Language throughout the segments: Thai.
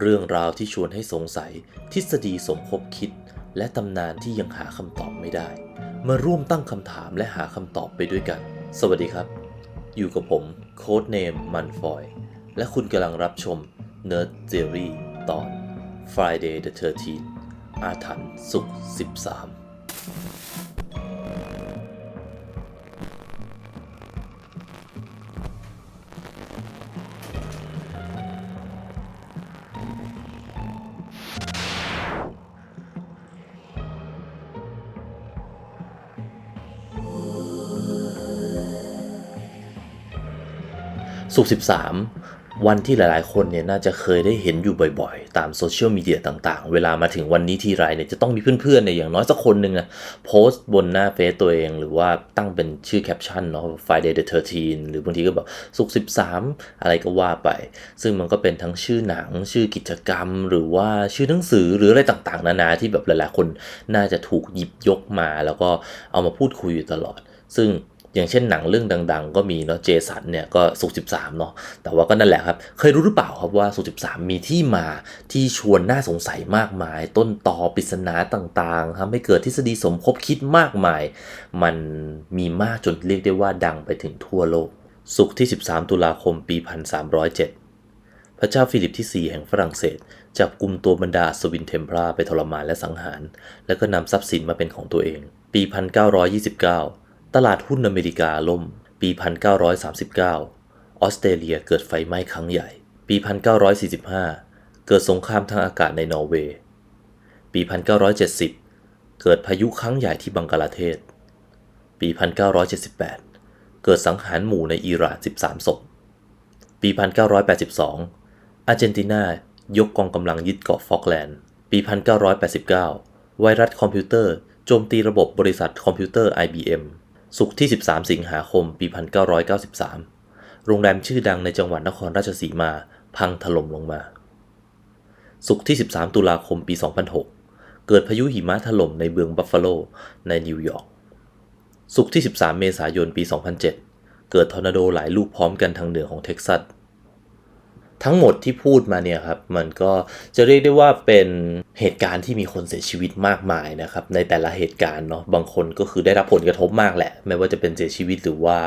เรื่องราวที่ชวนให้สงสัย ทฤษฎีสมคบคิด และตำนานที่ยังหาคำตอบไม่ได้ มาร่วมตั้งคำถามและหาคำตอบไปด้วยกัน สวัสดีครับ อยู่กับผมโค้ดเนมมันฟอยและคุณกำลังรับชม Nerd Theory ตอน Friday the 13 อาถรรพ์สุข 13 สุข13 วันที่หลายๆ คนเนี่ยน่าจะเคยได้เห็นอยู่บ่อยๆ ตามโซเชียลมีเดียต่างๆ เวลามาถึงวันนี้ทีไรเนี่ยจะต้องมีเพื่อนๆเนี่ยอย่างน้อยสักคนหนึ่งอะโพสต์บนหน้าเฟซตัวเอง หรือว่าตั้งเป็นชื่อแคปชั่นเนาะ Friday the 13 หรือบางทีก็แบบสุข13 อะไรก็ว่าไป ซึ่งมันก็เป็นทั้งชื่อหนัง ชื่อกิจกรรม หรือว่าชื่อหนังสือหรืออะไรต่างๆ นานาที่แบบหลายๆ คนน่าจะถูกหยิบยกมา แล้วก็เอามาพูดคุยอยู่ตลอด ซึ่ง อย่างเช่นหนังเรื่องดัง ๆ ก็มีเนาะเจสันเนี่ยก็สุก13เนาะแต่ว่าก็นั่นแหละครับ เคยรู้หรือเปล่าครับว่าสุก13มีที่มาที่ชวนน่าสงสัยมากมาย ต้นตอปริศนาต่างๆทำให้เกิดทฤษฎีสมคบคิดมากมาย มันมีมากจนเรียกได้ว่าดังไปถึงทั่วโลก สุกร์ที่ 13 ตุลาคมปี 1307 พระเจ้าฟิลิปที่ 4 แห่งฝรั่งเศส จับกลุ่มตัวบรรดาอัศวินเทมพลาไปทรมานและสังหาร แล้วก็นำทรัพย์สินมาเป็นของตัวเอง ปี 1929 ตลาดหุ้นอเมริกาล่ม ปี 1939 ออสเตรเลียเกิดไฟไหม้ครั้งใหญ่ ปี 1945 เกิดสงครามทางอากาศในนอร์เวย์ ปี 1970 เกิดพายุครั้งใหญ่ที่บังกลาเทศ ปี 1978 เกิดสังหารหมู่ในอิหร่าน 13 ศพ ปี 1982 อาร์เจนตินายกกองกำลังยึดเกาะฟอกแลนด์ ปี 1989 ไวรัสคอมพิวเตอร์โจมตีระบบบริษัทคอมพิวเตอร์ IBM สุกร์ที่ 13 สิงหาคม ปี 1993 โรงแรมชื่อดังในจังหวัดนครราชสีมา พังถล่มลงมาสุกร์ที่ 13 ตุลาคม ปี 2006 เกิดพายุหิมะถล่มในเมืองบัฟฟาโล ในนิวยอร์กสุกร์ที่ 13 เมษายน ปี 2007 เกิดทอร์นาโดหลายลูกพร้อมกันทางเหนือของเท็กซัส ทั้งหมดที่พูดมาเนี่ยครับมันก็จะเรียกได้ว่าเป็นเหตุการณ์ที่มีคนเสียชีวิตมากมายนะครับในแต่ละเหตุการณ์เนาะบางคนก็คือได้รับผลกระทบมากแหละ ไม่ว่าจะเป็นเสียชีวิตหรือว่า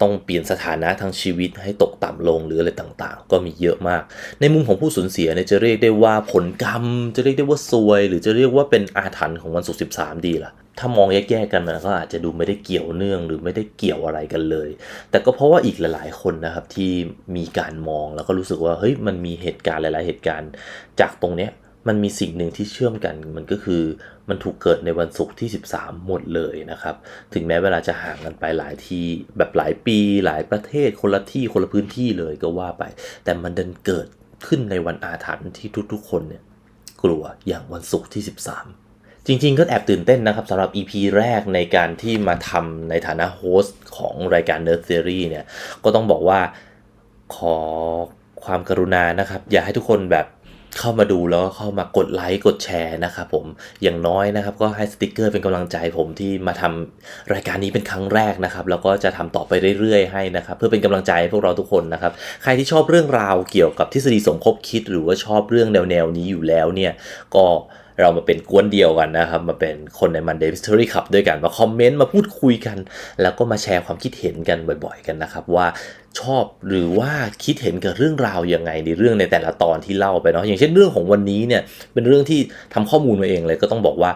ต้องเปลี่ยนสถานะทางชีวิตให้ตกต่ำลงหรืออะไรต่างๆ ก็มีเยอะมาก ในมุมของผู้สูญเสียเนี่ยจะเรียกได้ว่าผลกรรม จะเรียกได้ว่าซวย หรือจะเรียกว่าเป็นอาถรรพ์ของวันศุกร์13ดีล่ะ ถ้ามองแยกๆกันมันก็อาจจะดูไม่ได้เกี่ยวเนื่องหรือไม่ได้เกี่ยวอะไรกันเลย แต่ก็เพราะว่าอีกหลาย ๆ คนนะครับที่มีการมองแล้วก็รู้สึกว่าเฮ้ยมันมีเหตุการณ์หลาย ๆ เหตุการณ์ จากตรงเนี้ยมันมีสิ่งหนึ่งที่เชื่อมกันมันก็คือมันถูกเกิดในวันศุกร์ที่ 13 หมดเลยนะครับ ถึงแม้เวลาจะห่างกันไปหลายที่แบบหลายปีหลายประเทศคนละที่คนละพื้นที่เลยก็ว่าไป แต่มันดันเกิดขึ้นในวันอาถรรพ์ที่ทุกๆ คนเนี่ยกลัวอย่างวันศุกร์ที่ 13 จริงๆ ก็แอบตื่นเต้นนะครับสำหรับ EP แรกในการที่มาทำในฐานะโฮสต์ของรายการ Nerd Theory เนี่ย ก็ต้องบอกว่าขอความกรุณานะครับ อย่าให้ทุกคนแบบเข้ามาดูแล้วก็เข้ามากดไลค์กดแชร์นะครับผมอย่างน้อยนะครับ ก็ให้สติกเกอร์เป็นกำลังใจผมที่มาทำรายการนี้เป็นครั้งแรกนะครับ แล้วก็จะทำต่อไปเรื่อยๆให้นะครับ เพื่อเป็นกำลังใจให้พวกเราทุกคนนะครับ ใครที่ชอบเรื่องราวเกี่ยวกับทฤษฎีสมคบคิด หรือว่าชอบเรื่องแนวๆนี้อยู่แล้วเนี่ยก็ เรามาเป็นกวนเดียวกันนะครับ มาเป็นคนใน Monday Mystery Club ด้วยกัน มาคอมเมนต์ มาพูดคุยกัน แล้วก็มาแชร์ความคิดเห็นกันบ่อยๆ กันนะครับ ว่าชอบหรือว่าคิดเห็นกับเรื่องราวยังไงในเรื่องในแต่ละตอนที่เล่าไปเนาะอย่างเช่นเรื่องของวันนี้เนี่ยเป็นเรื่องที่ทำข้อมูลมาเองเลยก็ต้องบอกว่า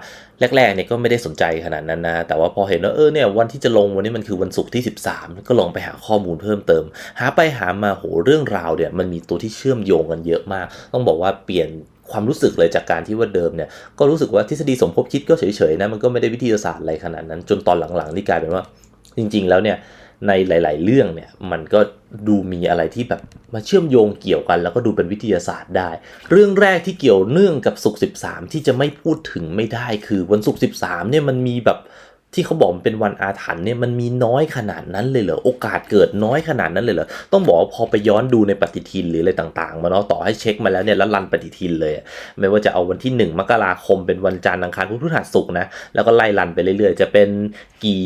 แรกๆเนี่ยก็ไม่ได้สนใจขนาดนั้นนะแต่ว่าพอเห็นว่าเออเนี่ยวันที่จะลงวันนี้มันคือวันศุกร์ที่ 13 ก็ลองไปหาข้อมูลเพิ่มเติม หาไปหามาโหเรื่องราวเนี่ยมันมีตัวที่เชื่อมโยงกันเยอะมาก ต้องบอกว่าเปลี่ยน ความรู้สึกเลยจากการที่ว่าเดิมเนี่ยก็รู้สึกว่าทฤษฎีสมคบคิดก็เฉยๆนะมันก็ไม่ได้วิทยาศาสตร์อะไรขนาดนั้น จนตอนหลังๆนี่กลายเป็นว่าจริง ๆ แล้วเนี่ยในหลาย ๆ เรื่องเนี่ยมันก็ดูมีอะไรที่แบบมาเชื่อมโยงเกี่ยวกัน แล้วก็ดูเป็นวิทยาศาสตร์ได้ เรื่องแรกที่เกี่ยวเนื่องกับศุกร์13 ที่จะไม่พูดถึงไม่ได้คือวันศุกร์13เนี่ยมันมีแบบ ที่เขาบอกมันเป็นวันอาถรรพ์เนี่ยมันมีน้อยขนาดนั้นเลยเหรอโอกาสเกิดน้อยขนาดนั้นเลยเหรอต้องบอกว่าพอไปย้อนดูในปฏิทินหรืออะไรต่างๆมาเนาะต่อให้เช็คมาแล้วเนี่ยแล้วรันปฏิทินเลย ไม่ว่าจะเอาวันที่ 1 มกราคมเป็นวันจันทร์อังคารพุธพฤหัสศุกร์นะแล้วก็ไล่รันไปเรื่อยๆ จะเป็นกี่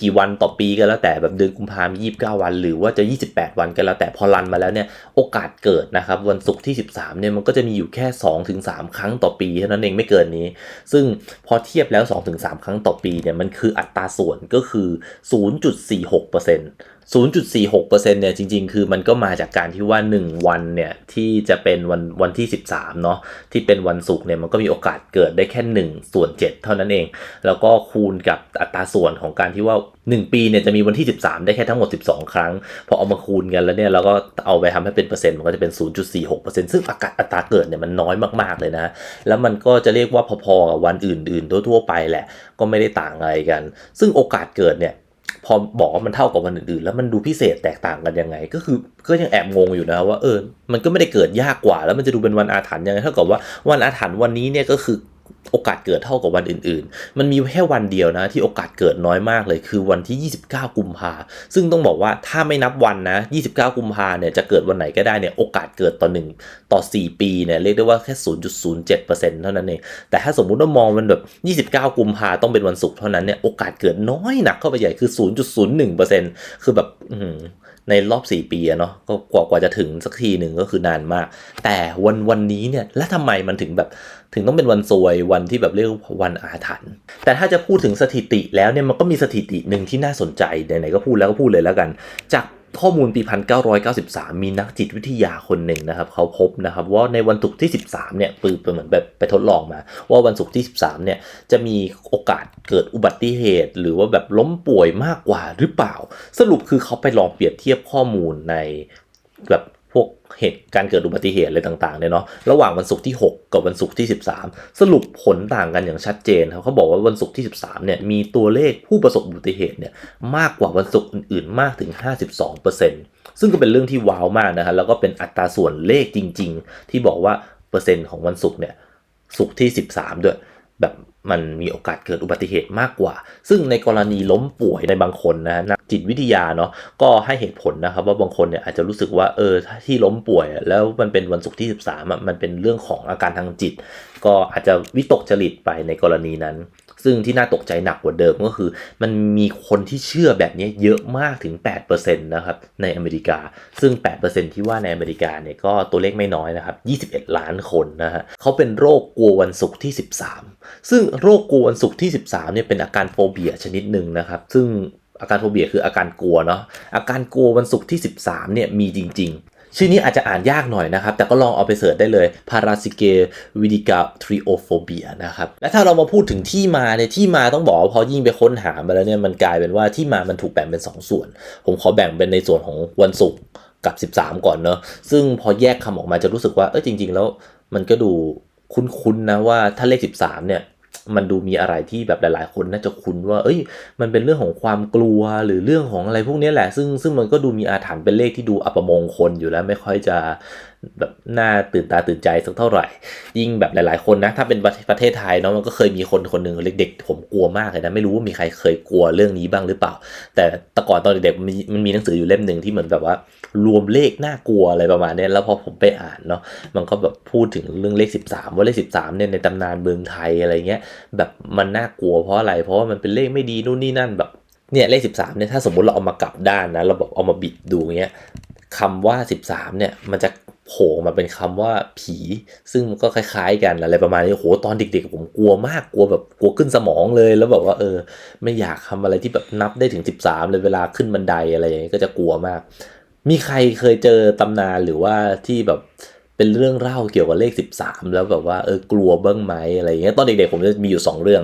กี่วันต่อปีก็แล้วแต่แบบเดือนกุมภาพันธ์ยี่สิบเก้าวัน หรือว่าจะ 28 วันก็แล้วแต่พอรันมาแล้วเนี่ยโอกาสเกิดนะครับวันศุกร์ที่ 13เนี่ยมันก็จะมีอยู่แค่2-3ถึงครั้งต่อปีเท่านั้นเองไม่เกินนี้ ซึ่งพอเทียบแล้ว2-3ครั้งต่อปีเนี่ยมันคืออัตราส่วนก็คือ 0.46% 0.46%เนี่ยจริง ๆ คือมันก็มาจากการที่ว่า 1 วันเนี่ยที่จะเป็นวันวันที่ 13เนาะที่เป็นวันศุกร์เนี่ยมันก็มีโอกาสเกิดได้แค่1ส่วน7เท่านั้นเอง แล้วก็คูณกับอัตราส่วนของการที่ว่า 1 ปีเนี่ยจะมีวันที่ 13 ได้แค่ทั้งหมด 12 ครั้ง พอเอามาคูณกันแล้วเนี่ยเราก็เอาไปทำให้เป็นเปอร์เซ็นต์มันก็จะเป็น 0.46%ซึ่งอากาศอัตราเกิดเนี่ยมันน้อยมากๆเลยนะ แล้วมันก็จะเรียกว่าพอๆกับวันอื่น ๆ ทั่วๆไปแหละก็ไม่ได้ต่างอะไรกัน ซึ่งโอกาสเกิดเนี่ย พอบอกว่ามันเท่ากับวันอื่นๆ แล้วมันดูพิเศษแตกต่างกันยังไง ก็คือก็ยังแอบงงอยู่นะว่าเออมันก็ไม่ได้เกิดยากกว่า แล้วมันจะดูเป็นวันอาถรรพ์ยังไงเท่ากับว่าวันอาถรรพ์วันนี้เนี่ยก็คือ โอกาสเกิดเท่ากับวันอื่น ๆ มันมีแค่วันเดียวนะ ที่โอกาสเกิดน้อยมากเลย คือวันที่ 29 กุมภาซึ่งต้องบอกว่าถ้าไม่นับวันนะ 29 กุมภาเนี่ยจะเกิดวันไหนก็ได้เนี่ยโอกาสเกิดต่อหนึ่งต่อ 4 ปีเนี่ยเรียกได้ว่าแค่ 0.07%เท่านั้นเองแต่ถ้าสมมุติว่ามองมันแบบ 29 กุมภาต้องเป็นวันศุกร์เท่านั้นเนี่ยโอกาสเกิดน้อยหนักเข้าไปใหญ่คือ 0.01%คือแบบในรอบ 4 ปีเนาะก็กว่ากว่าจะถึงสักทีหนึ่งก็คือนานมาก แต่วันวันนี้เนี่ยแล้วทำไมมันถึงแบบ ถึงต้องเป็นวันซวยวันที่แบบเรียกวันอาถรรพ์แต่ถ้าจะพูดถึงสถิติแล้วเนี่ยมันก็มีสถิติหนึ่งที่น่าสนใจไหนๆก็พูดแล้วก็พูดเลยแล้วกัน จากข้อมูลปี 1993 มีนักจิตวิทยาคนหนึ่งนะครับ เขาพบนะครับว่าในวันศุกร์ที่ 13 เนี่ยปืนเหมือนแบบไปทดลองมา ว่าวันศุกร์ที่ 13 เนี่ยจะมีโอกาสเกิดอุบัติเหตุ หรือว่าแบบล้มป่วยมากกว่าหรือเปล่า สรุปคือเขาไปลองเปรียบเทียบข้อมูลในแบบ พวกเหตุการเกิดอุบัติเหตุอะไรต่างๆเนี่ยเนาะระหว่างวันศุกร์ที่ 6 กับวันศุกร์ที่ 13 สรุปผลต่างกันอย่างชัดเจนครับเขาบอกว่าวันศุกร์ที่ 13เนี่ยมีตัวเลขผู้ประสบอุบัติเหตุเนี่ยมากกว่าวันศุกร์อื่นๆ มากถึง 52%ซึ่งก็เป็นเรื่องที่ว้าวมากนะฮะแล้วก็เป็นอัตราส่วนเลขจริง ๆ ที่บอกว่าเปอร์เซ็นต์ของวันศุกร์เนี่ยศุกร์ที่ 13 ด้วยแบบ มันมีโอกาสเกิดอุบัติเหตุมากกว่า ซึ่งในกรณีล้มป่วยในบางคนนะนักจิตวิทยาเนาะก็ให้เหตุผลนะครับว่าบางคนเนี่ยอาจจะรู้สึกว่าเออที่ล้มป่วย แล้วมันเป็นวันศุกร์ที่ 13อะมันเป็นเรื่องของอาการทางจิต ก็อาจจะวิตกจริตไปในกรณีนั้น ซึ่งที่น่าตกใจหนักกว่าเดิมก็คือ มันมีคนที่เชื่อแบบนี้เยอะมากถึง 8%นะครับในอเมริกา ซึ่ง 8%ที่ว่าในอเมริกาเนี่ยก็ตัวเลขไม่น้อยนะครับ 21 ล้านคนนะฮะเขาเป็นโรคกลัววันศุกร์ที่ 13 ซึ่งโรคกลัววันศุกร์ที่ 13เนี่ยเป็นอาการโฟเบียชนิดหนึ่งนะครับ ซึ่งอาการโฟเบียคืออาการกลัวเนาะอาการกลัววันศุกร์ที่ 13เนี่ยมีจริง ชื่อนี้อาจจะอ่านยากหน่อยนะครับ แต่ก็ลองเอาไปเสิร์ชได้เลยพาราซิเกวิดิกาทริโอโฟเบียนะครับ และถ้าเรามาพูดถึงที่มาเนี่ยที่มาต้องบอกว่าพอยิ่งไปค้นหามาแล้วเนี่ยมันกลายเป็นว่าที่มามันถูกแบ่งเป็น 2 ส่วน ผมขอแบ่งเป็นในส่วนของวันศุกร์กับ 13 ก่อนเนาะซึ่งพอแยกคำออกมาจะรู้สึกว่าเออจริง ๆ แล้วมันก็ดูคุ้นๆนะว่าถ้าเลข 13 เนี่ย มันดูมีอะไรที่แบบหลาย ๆ คนน่าจะคุ้นว่า เอ้ย มันเป็นเรื่องของความกลัวหรือเรื่องของอะไรพวกนี้แหละ ซึ่งซึ่งมันก็ดูมีอาถรรพ์เป็นเลขที่ดูอัปมงคลอยู่แล้วไม่ค่อยจะ แบบน่าตื่นตาตื่นใจสักเท่าไหร่ ยิ่งแบบหลาย ๆ คนนะ ถ้าเป็นประเทศไทยเนาะมันก็เคยมีคนคนหนึ่งเด็กๆผมกลัวมากเลยนะไม่รู้ว่ามีใครเคยกลัวเรื่องนี้บ้างหรือเปล่า แต่แต่ก่อนตอนเด็กๆมันมีมันมีหนังสืออยู่เล่มหนึ่งที่เหมือนแบบว่า รวมเลขน่ากลัวอะไรประมาณนี้แล้วพอผมไปอ่านเนาะมันก็แบบพูดถึงเรื่องเลข 13 ว่าเลข 13เนี่ยในตำนานเมืองไทยอะไรเงี้ยแบบมันน่ากลัวเพราะอะไรเพราะว่ามันเป็นเลขไม่ดีนู่นนี่นั่นแบบเนี่ยเลข 13เนี่ยถ้าสมมติเราเอามากลับด้านนะเราแบบเอามาบิดดูเงี้ยคำว่า 13เนี่ยมันจะ โผล่มาเป็นคำว่าผี ซึ่งมันก็คล้าย ๆ กันอะไรประมาณนี้โหตอนเด็ก ๆ ผมกลัวมากกลัวแบบกลัวขึ้นสมองเลย แล้วแบบว่าเออ ไม่อยากทำอะไรที่แบบนับได้ถึง 13 เลยเวลาขึ้นบันไดอะไรอย่างนี้ก็จะกลัวมาก มีใครเคยเจอตำนานหรือว่าที่แบบ เป็นเรื่องเล่าเกี่ยวกับเลข 13 แล้วแบบว่าเออกลัวบ้างไหมอะไรอย่างเงี้ยตอนเด็กๆผมจะมีอยู่ 2 เรื่อง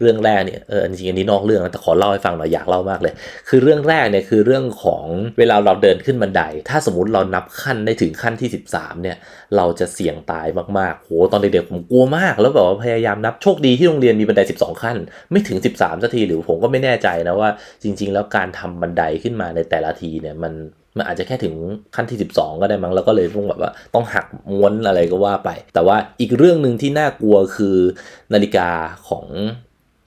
เรื่องแรกเนี่ยเออจริงๆอันนี้นอกเรื่องแต่ขอเล่าให้ฟังหน่อยอยากเล่ามากเลย คือเรื่องแรกเนี่ยคือเรื่องของเวลาเราเดินขึ้นบันได ถ้าสมมติเรานับขั้นได้ถึงขั้นที่ 13เนี่ยเราจะเสี่ยงตายมากๆโหตอนเด็กๆผมกลัวมาก แล้วแบบว่าพยายามนับโชคดีที่โรงเรียนมีบันได 12 ขั้น ไม่ถึง 13สักทีหรือผมก็ไม่แน่ใจนะว่า จริง ๆ แล้วการทำบันไดขึ้นมาในแต่ละทีเนี่ยมัน มันอาจจะแค่ถึงขั้นที่ 12 ก็ได้มั้งแล้วก็เลยต้องแบบว่าต้องหักม้วนอะไรก็ว่าไป แต่ว่าอีกเรื่องหนึ่งที่น่ากลัวคือนาฬิกาของ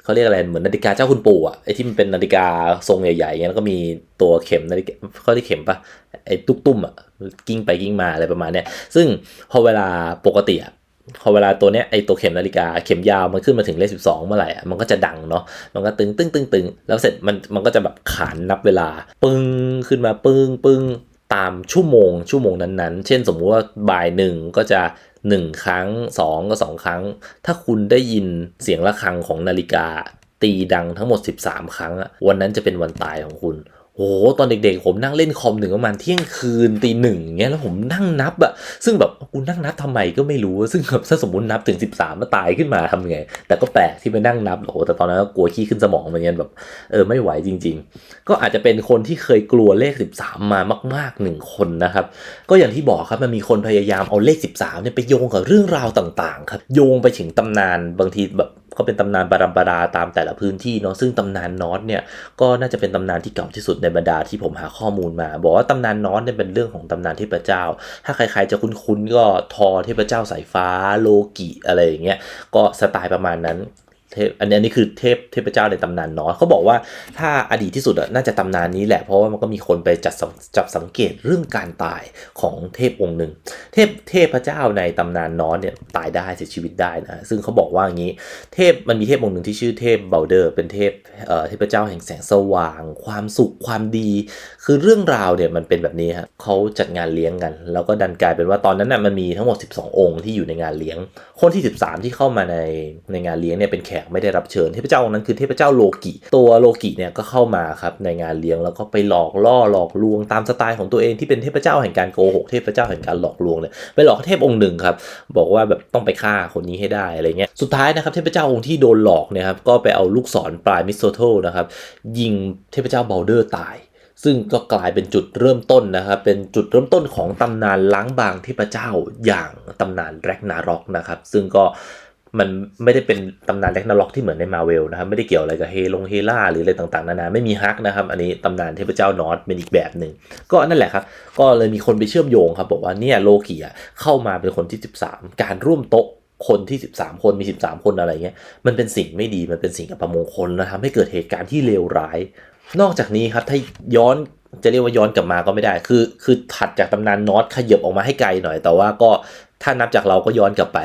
เขาเรียกอะไรเหมือนนาฬิกาเจ้าคุณปู่อะไอที่มันเป็นนาฬิกาทรงใหญ่ๆเงี้ยแล้วก็มีตัวเข็มนาฬิกาเขาเรียกเข็มปะไอตุ๊กตุ้มอะกิ้งไปกิ้งมาอะไรประมาณเนี้ยซึ่งพอเวลาปกติอะ พอเวลาตัวเนี้ยไอตัวเข็มนาฬิกาเข็มยาวมันขึ้นมาถึงเลข12เมื่อไหร่อะมันก็จะดังเนาะมันก็ตึงตึงตึงตึงแล้วเสร็จมันมันก็จะแบบขานนับเวลา ปึ้งขึ้นมาปึ้งปึ้งตามชั่วโมง ชั่วโมงนั้นๆ เช่นสมมุติว่าบ่ายหนึ่งก็จะ 1 ครั้ง 2 ก็ 2 ครั้ง ถ้าคุณได้ยินเสียงะระฆังของนาฬิกา ตีดังทั้งหมด 13 ครั้งอะวันนั้นจะเป็นวันตายของคุณ โอ้โหตอนเด็กๆ ผมนั่งเล่นคอมถึงประมาณเที่ยงคืนตีหนึ่งเงี้ยแล้วผมนั่งนับอะซึ่งแบบกูนั่งนับทำไมก็ไม่รู้ ซึ่งแบบถ้าสมมตินับถึง 13มาตายขึ้นมาทำไง แต่ก็แปลกที่ไปนั่งนับโอ้โหแต่ตอนนั้นก็กลัวขี้ขึ้นสมองเหมือนกันแบบเออไม่ไหวจริง ๆ ก็อาจจะเป็นคนที่เคยกลัวเลข 13 มามากๆหนึ่งคนนะครับ ก็อย่างที่บอกครับมันมีคนพยายามเอาเลข 13เนี่ยไปโยงกับเรื่องราวต่างๆครับโยงไปถึงตำนานบางทีแบบ ก็เป็นตำนานบารัมปราตามแต่ละพื้นที่เนาะซึ่งตำนานนอตเนี่ยก็น่าจะเป็นตำนานที่เก่าที่สุดในบรรดาที่ผมหาข้อมูลมา บอกว่าตำนานนอตเนี่ยเป็นเรื่องของตำนานเทพเจ้า ถ้าใครๆจะคุ้นๆก็ทอเทพเจ้าสายฟ้าโลกิอะไรอย่างเงี้ยก็สไตล์ประมาณนั้น เทพอันนี้อันนี้คือเทพเทพเจ้าในตำนานนอตเขาบอกว่าถ้าอดีตที่สุดอะน่าจะตำนานนี้แหละเพราะว่ามันก็มีคนไปจัดจับสังเกตเรื่องการตายของเทพองค์หนึ่งเทพเทพเจ้าในตำนานนอสเนี่ยตายได้เสียชีวิตได้นะซึ่งเขาบอกว่าอย่างนี้เทพมันมีเทพองค์หนึ่งที่ชื่อเทพเบลเดอร์ เป็นเทพเอ่อเทพเจ้าแห่งแสงสว่าง ความสุขความดี คือเรื่องราวเนี่ยมันเป็นแบบนี้ฮะเขาจัดงานเลี้ยงกัน แล้วก็ดันกลายเป็นว่าตอนนั้นน่ะมันมีทั้งหมด 12 องค์ที่อยู่ในงานเลี้ยง คนที่ 13 ที่เข้ามาในในงานเลี้ยงเนี่ยเป็นแขกไม่ได้รับเชิญเทพเจ้าองค์นั้นคือเทพเจ้าโลกิ ตัวโลกิเนี่ยก็เข้ามาครับในงานเลี้ยงแล้วก็ไปหลอกล่อหลอกลวงตามสไตล์ของตัวเองที่เป็นเทพเจ้าแห่งการโกหกเทพเจ้าแห่งการหลอกลวงเนี่ยไปหลอกเทพองค์หนึ่งครับบอกว่าแบบต้องไปฆ่าคนนี้ให้ได้อะไรเงี้ยสุดท้ายนะครับเทพเจ้าองค์ที่โดนหลอกเนี่ยครับก็ไปเอาลูกศรปลายมิสโซโตนะครับยิงเทพเจ้าเบลเดอร์ตายซึ่งก็กลายเป็นจุดเริ่มต้นนะครับ เป็นจุดเริ่มต้นของตำนานล้างบางเทพเจ้าอย่างตำนานแร็กนาร็อกนะครับ ซึ่งก็ มันไม่ได้เป็นตำนานแร็กนาร็อกที่เหมือนในมาเวลนะครับ ไม่ได้เกี่ยวอะไรกับเฮลงเฮล่าหรืออะไรต่างๆนานาไม่มีฮักนะครับ อันนี้ตำนานเทพเจ้านอตเป็นอีกแบบหนึ่งก็นั่นแหละครับ ก็เลยมีคนไปเชื่อมโยงครับ บอกว่าเนี่ยโลกิอะเข้ามาเป็นคนที่ 13 การร่วมโต๊ะคนที่ 13 คนมี 13 คนอะไรเงี้ยมันเป็นสิ่งไม่ดีมันเป็นสิ่งอัปมงคลนะทำให้เกิดเหตุการณ์ที่เลวร้าย นอกจากนี้ครับถ้าย้อนจะเรียกว่าย้อนกลับมาก็ไม่ได้ คือ คือถัดจากตำนานนอตขยับออกมาให้ไกลหน่อย แต่ว่าก็ถ้านับจากเราก็ย้อนกลับไป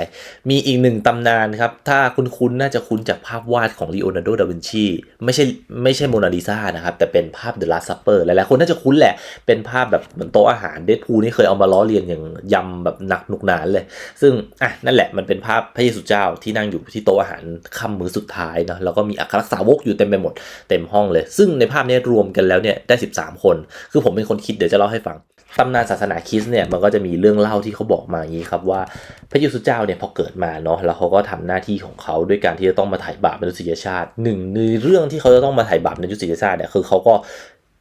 มีอีกหนึ่งตำนานครับ ถ้าคุณคุ้นน่าจะคุ้นจากภาพวาดของลีโอนาร์โด ดาวินชี ไม่ใช่ไม่ใช่โมนาลิซานะครับ แต่เป็นภาพเดอะลาสซัปเปอร์หลายๆคนน่าจะคุ้นแหละ เป็นภาพแบบเหมือนโต๊ะอาหารเดดพูนี่เคยเอามาล้อเลียนอย่างยำแบบหนักหนุกหนานเลย ซึ่งอะนั่นแหละมันเป็นภาพพระเยซูเจ้าที่นั่งอยู่ที่โต๊ะอาหารค่ำมื้อสุดท้ายเนาะแล้วก็มีอัครสาวกอยู่เต็มไปหมดเต็มห้องเลย ซึ่งในภาพนี้รวมกันแล้วเนี่ยได้ 13 คน คือผมเป็นคนคิดเดี๋ยวจะเล่าให้ฟัง ตำนานศาสนาคริสต์เนี่ยมันก็จะมีเรื่องเล่าที่เขาบอกมาอย่างนี้ครับว่าพระเยซูเจ้าเนี่ยพอเกิดมาเนาะแล้วเขาก็ทำหน้าที่ของเขาด้วยการที่จะต้องมาไถ่บาปมนุษยชาติหนึ่งในเรื่องที่เขาจะต้องมาไถ่บาปมนุษยชาติเนี่ยคือเขาก็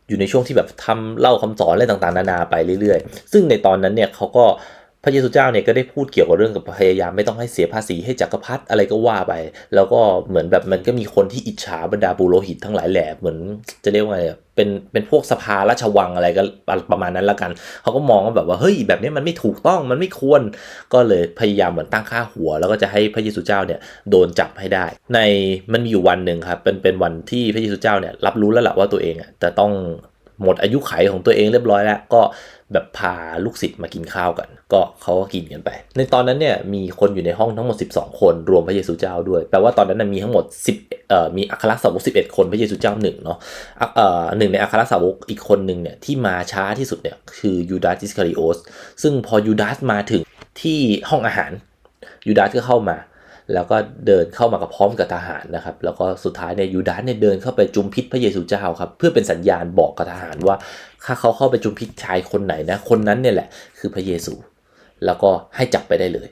อยู่ในช่วงที่แบบทำเล่าคำสอนอะไรต่างๆนานาไปเรื่อยๆ ซึ่งในตอนนั้นเนี่ยเขาก็ พระเยซูเจ้าเนี่ยก็ได้พูดเกี่ยวกับเรื่องกับพยายามไม่ต้องให้เสียภาษีให้จักรพรรดิอะไรก็ว่าไป แล้วก็เหมือนแบบมันก็มีคนที่อิจฉาบรรดาบุโรหิตทั้งหลายแหล่เหมือนจะเรียกว่าไงเป็นเป็นพวกสภาราชวังอะไรก็ประมาณนั้นละกันเขาก็มองว่าแบบว่าเฮ้ยแบบนี้มันไม่ถูกต้องมันไม่ควร ก็เลยพยายามเหมือนตั้งค่าหัว แล้วก็จะให้พระเยซูเจ้าเนี่ยโดนจับให้ได้ ในมันมีอยู่วันหนึ่งครับเป็นเป็นวันที่พระเยซูเจ้าเนี่ยรับรู้แล้วแหละว่าตัวเองอะจะต้องหมดอายุไขของตัวเองเรียบร้อยแล้วก็ แบบพาลูกศิษย์มากินข้าวกัน ก็เขาก็กินกันไป ในตอนนั้นเนี่ยมีคนอยู่ในห้องทั้งหมด 12 คนรวมพระเยซูเจ้าด้วย แปลว่าตอนนั้นนะมีทั้งหมด 10เอ่อมีอัครสาวก11 คนพระเยซูเจ้าหนึ่งเนาะอะเอ่อหนึ่งในอัครสาวกอีกคนหนึ่งเนี่ยที่มาช้าที่สุดเนี่ยคือยูดาสอิสคาริโอสซึ่งพอยูดาสมาถึงที่ห้องอาหารยูดาสก็เข้ามา แล้วก็เดินเข้ามากับพร้อมกับทหารนะครับ แล้วก็สุดท้ายเนี่ยยูดาสเนี่ยเดินเข้าไปจุมพิษพระเยซูเจ้าครับ เพื่อเป็นสัญญาณบอกกับทหารว่า ถ้าเขาเข้าไปจุมพิษชายคนไหนนะ คนนั้นเนี่ยแหละคือพระเยซู แล้วก็ให้จับไปได้เลย